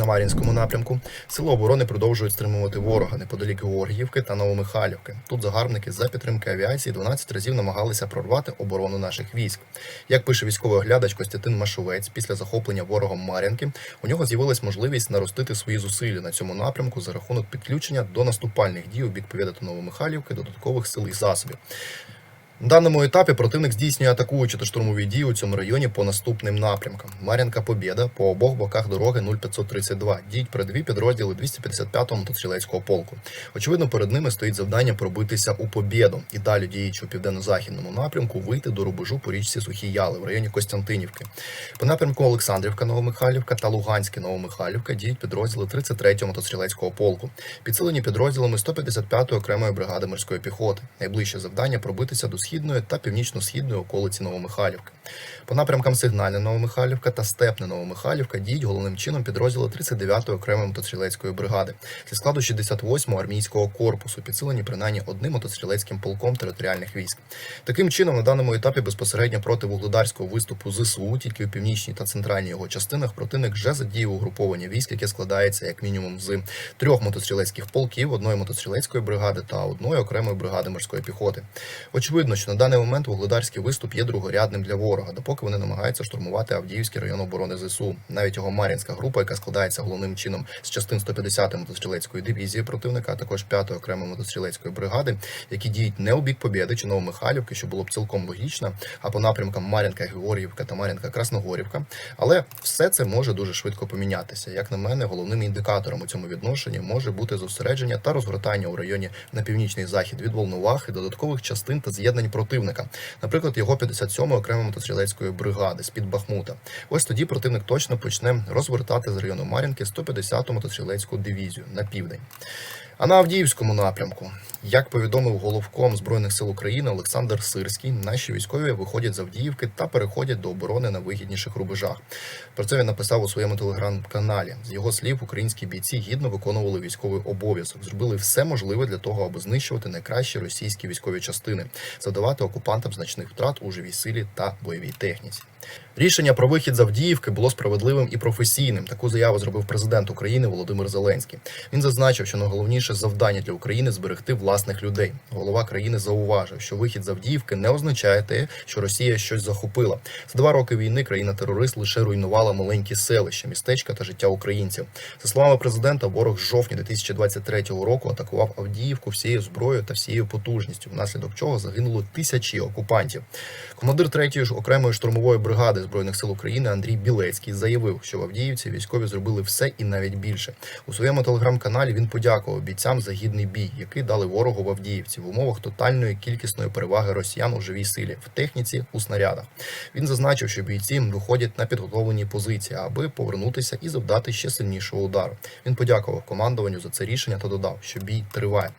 На Мар'їнському напрямку сили оборони продовжують стримувати ворога неподалік Георгіївки та Новомихайлівки. Тут загарбники за підтримки авіації 12 разів намагалися прорвати оборону наших військ. Як пише військовий оглядач Костянтин Машовець, після захоплення ворогом Мар'їнки у нього з'явилась можливість наростити свої зусилля на цьому напрямку за рахунок підключення до наступальних дій у бік Повєда та Новомихайлівки додаткових сил і засобів. На даному етапі противник здійснює атакуючі та штурмові дії у цьому районі по наступним напрямкам: Мар'янка Побєда по обох боках дороги 0532. Діють передові підрозділи 255-го мотострілецького полку. Очевидно, перед ними стоїть завдання пробитися у Побєду і далі діючи у південно-західному напрямку, вийти до рубежу по річці Сухі Яли в районі Костянтинівки. По напрямку Олександрівка, Новомихайлівка та Луганське Новомихайлівка діють підрозділи 33-го мотострілецького полку. Підсилені підрозділами 155-ї окремої бригади морської піхоти. Найближче завдання пробитися до східної та північно-східної околиці Новомихайлівки. По напрямкам Сигнальна Новомихайлівка та Степне Новомихайлівка діють головним чином підрозділи 39-ї окремої мотострілецької бригади зі складу 68-го армійського корпусу, підсилені принаймні одним мотострілецьким полком територіальних військ. Таким чином, на даному етапі безпосередньо проти вугледарського виступу ЗСУ, тільки у північній та центральній його частинах, противник вже задіяв угруповання військ, яке складається як мінімум з трьох мотострілецьких полків, одної мотострілецької бригади та одної окремої бригади морської піхоти. Очевидно, що на даний момент вугледарський виступ є другорядним для ворога, допоки вони намагаються штурмувати Авдіївський район оборони ЗСУ. Навіть його Мар'їнська група, яка складається головним чином з частин 150-ї мотострілецької дивізії противника, а також 5-ї окремої мотострілецької бригади, які діють не у бік Побєди чи Новомихайлівки, що було б цілком логічно, а по напрямкам Мар'їнка, Георгіївка та Мар'їнка Красногорівка. Але все це може дуже швидко помінятися. Як на мене, головним індикатором у цьому відношенні може бути зосередження та розгортання у районі на північний захід від Волновахи додаткових частин та з'єднань противника, наприклад, його 57-ї окремої мотострілецької бригади з під Бахмута. Ось тоді противник точно почне розвертати з району Мар'їнки 150-ту мотострілецьку дивізію на південь. А на Авдіївському напрямку, як повідомив головком збройних сил України Олександр Сирський, наші військові виходять з Авдіївки та переходять до оборони на вигідніших рубежах. Про це він написав у своєму телеграм-каналі. З його слів, українські бійці гідно виконували військовий обов'язок, зробили все можливе для того, аби знищувати найкращі російські військові частини, завдавати окупантам значних втрат у живій силі та бойовій техніці. Рішення про вихід з Авдіївки було справедливим і професійним. Таку заяву зробив президент України Володимир Зеленський. Він зазначив, що найголовніше завдання для України зберегти власних людей. Голова країни зауважив, що вихід з Авдіївки не означає те, що Росія щось захопила. За два роки війни країна-терорист лише руйнувала маленькі селища, містечка та життя українців. За словами президента, ворог з жовтня 2023 року атакував Авдіївку всією зброєю та всією потужністю, внаслідок чого загинуло тисячі окупантів. Командир третьої ж окремої штурмової бригади збройних сил України Андрій Білецький заявив, що в Авдіївці військові зробили все і навіть більше. У своєму телеграм-каналі він подякував бійцям за гідний бій, який дали ворогу в Авдіївці в умовах тотальної кількісної переваги росіян у живій силі, в техніці, у снарядах. Він зазначив, що бійці виходять на підготовлені позиції, аби повернутися і завдати ще сильнішого удару. Він подякував командуванню за це рішення та додав, що бій триває.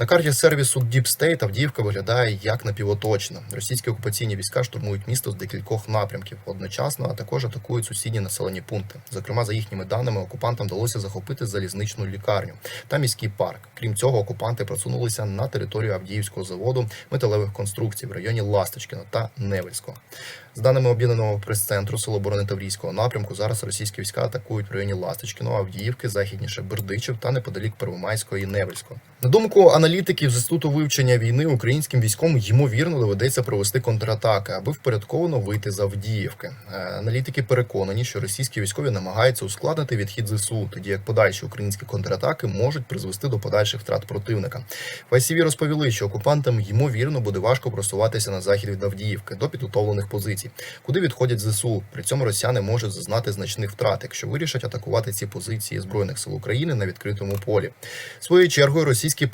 На карті сервісу Deep State Авдіївка виглядає як напівоточна. Російські окупаційні війська штурмують місто з декількох напрямків одночасно, а також атакують сусідні населені пункти. Зокрема, за їхніми даними, окупантам вдалося захопити залізничну лікарню та міський парк. Крім цього, окупанти просунулися на територію Авдіївського заводу металевих конструкцій в районі Ласточкіна та Невельського. З даними об'єднаного прес-центру Сил оборони Таврійського напрямку, зараз російські війська атакують в районі Ласточкіного, Авдіївки, західніше Бердичів та неподалік Первомайського і Невельського. На думку аналітиків з інституту вивчення війни, українським військом ймовірно доведеться провести контратаки, аби впорядковано вийти з Авдіївки. Е, Аналітики переконані, що російські військові намагаються ускладнити відхід ЗСУ, тоді як подальші українські контратаки можуть призвести до подальших втрат противника. В розповіли, що окупантам ймовірно буде важко просуватися на захід від Авдіївки до підготовлених позицій, куди відходять ЗСУ. При цьому росіяни можуть зазнати значних втрат, якщо вирішать атакувати ці позиції збройних сил України на відкритому полі. Своєю чергою російський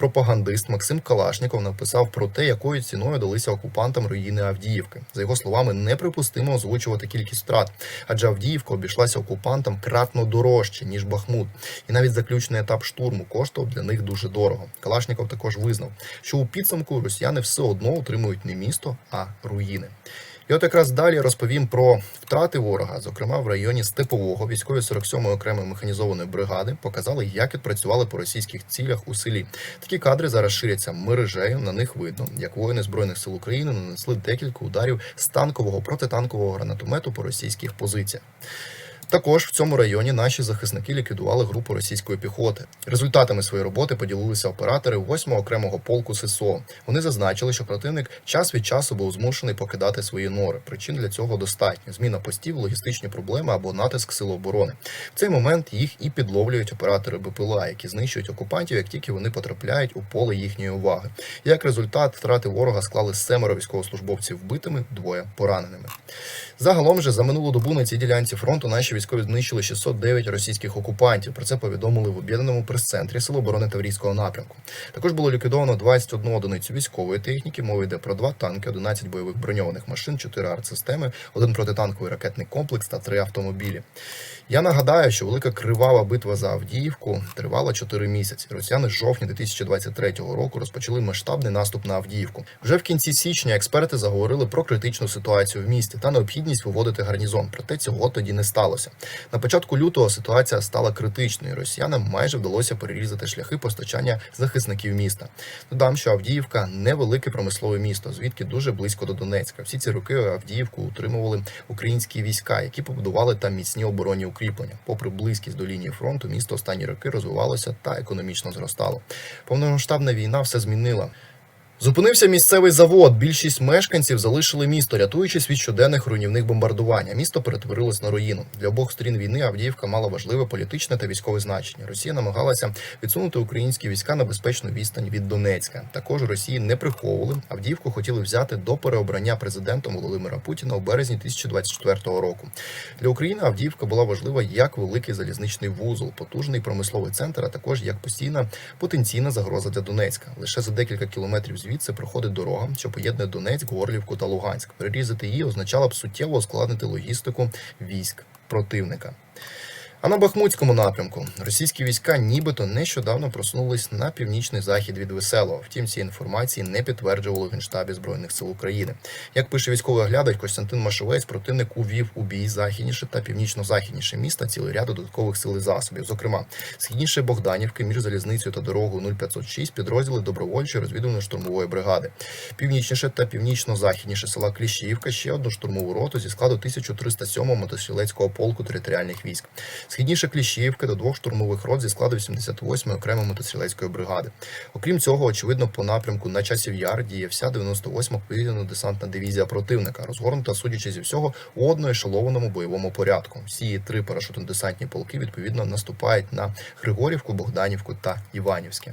пропагандист Максим Калашніков написав про те, якою ціною далися окупантам руїни Авдіївки. За його словами, неприпустимо озвучувати кількість втрат, адже Авдіївка обійшлася окупантам кратно дорожче ніж Бахмут, і навіть заключний етап штурму коштував для них дуже дорого. Калашніков також визнав, що у підсумку росіяни все одно отримують не місто, а руїни. І от якраз далі розповім про втрати ворога, зокрема в районі Степового військові 47-ї окремої механізованої бригади показали, як відпрацювали по російських цілях у селі. Такі кадри зараз ширяться мережею. На них видно, як воїни збройних сил України нанесли декілька ударів з танкового протитанкового гранатомету по російських позиціях. Також в цьому районі наші захисники ліквідували групу російської піхоти. Результатами своєї роботи поділилися оператори 8-го окремого полку ССО. Вони зазначили, що противник час від часу був змушений покидати свої нори. Причин для цього достатньо: зміна постів, логістичні проблеми або натиск сил оборони. В цей момент їх і підловлюють оператори БПЛА, які знищують окупантів, як тільки вони потрапляють у поле їхньої уваги. Як результат, втрати ворога склали семеро військовослужбовців вбитими, двоє пораненими. Загалом же за минулу добу на цій ділянці фронту наші військові знищили 609 російських окупантів. Про це повідомили в об'єднаному прес-центрі Сил оборони Таврійського напрямку. Також було ліквідовано 21 одиницю військової техніки. Мова йде про два танки, 11 бойових броньованих машин, 4 артсистеми, один протитанковий ракетний комплекс та 3 автомобілі. Я нагадаю, що велика кривава битва за Авдіївку тривала 4 місяці. Росіяни з жовтня 2023 року розпочали масштабний наступ на Авдіївку. Вже в кінці січня експерти заговорили про критичну ситуацію в місті та необхідність виводити гарнізон. Проте цього тоді не сталося. На початку лютого ситуація стала критичною. Росіянам майже вдалося перерізати шляхи постачання захисників міста. Додам, що Авдіївка невелике промислове місто, звідки дуже близько до Донецька. Всі ці роки Авдіївку утримували українські війська, які побудували там міцні оборонні укріплення. Попри близькість до лінії фронту, місто останні роки розвивалося та економічно зростало. Повномасштабна війна все змінила. Зупинився місцевий завод. Більшість мешканців залишили місто, рятуючись від щоденних руйнівних бомбардувань. Місто перетворилось на руїну. Для обох сторін війни Авдіївка мала важливе політичне та військове значення. Росія намагалася відсунути українські війська на безпечну відстань від Донецька. Також Росії не приховували. Авдіївку хотіли взяти до переобрання президентом Володимира Путіна у березні 2024 року. Для України Авдіївка була важлива як великий залізничний вузол, потужний промисловий центр, а також як постійна потенційна загроза для Донецька. Лише за декілька кілометрів звідси проходить дорога, що поєднує Донецьк, Горлівку та Луганськ. Прирізати її означало б суттєво ускладнити логістику військ противника. А на Бахмутському напрямку російські війська нібито нещодавно просунулись на північний захід від Веселого. Втім, ці інформації не підтверджували в Генштабі Збройних сил України. Як пише військовий оглядач Костянтин Машовець, противник увів у бій західніше та північно-західніше міста цілий ряд додаткових сил і засобів. Зокрема, східніше Богданівки між залізницею та дорогою 0506 підрозділи добровольчої розвідувально-штурмової бригади. Північніше та північно-західніше села Кліщівка ще одну штурмову роту зі складу 1307-го мотострілецького полку територіальних військ. Східніше Кліщівки до двох штурмових рот зі складу 88-ї окремої мотострілецької бригади. Окрім цього, очевидно, по напрямку на часів яр діє вся 98-ма повітряно-десантна дивізія противника, розгорнута, судячи зі всього, у одноешелованому бойовому порядку. Всі три парашютно-десантні полки відповідно наступають на Григорівку, Богданівку та Іванівське.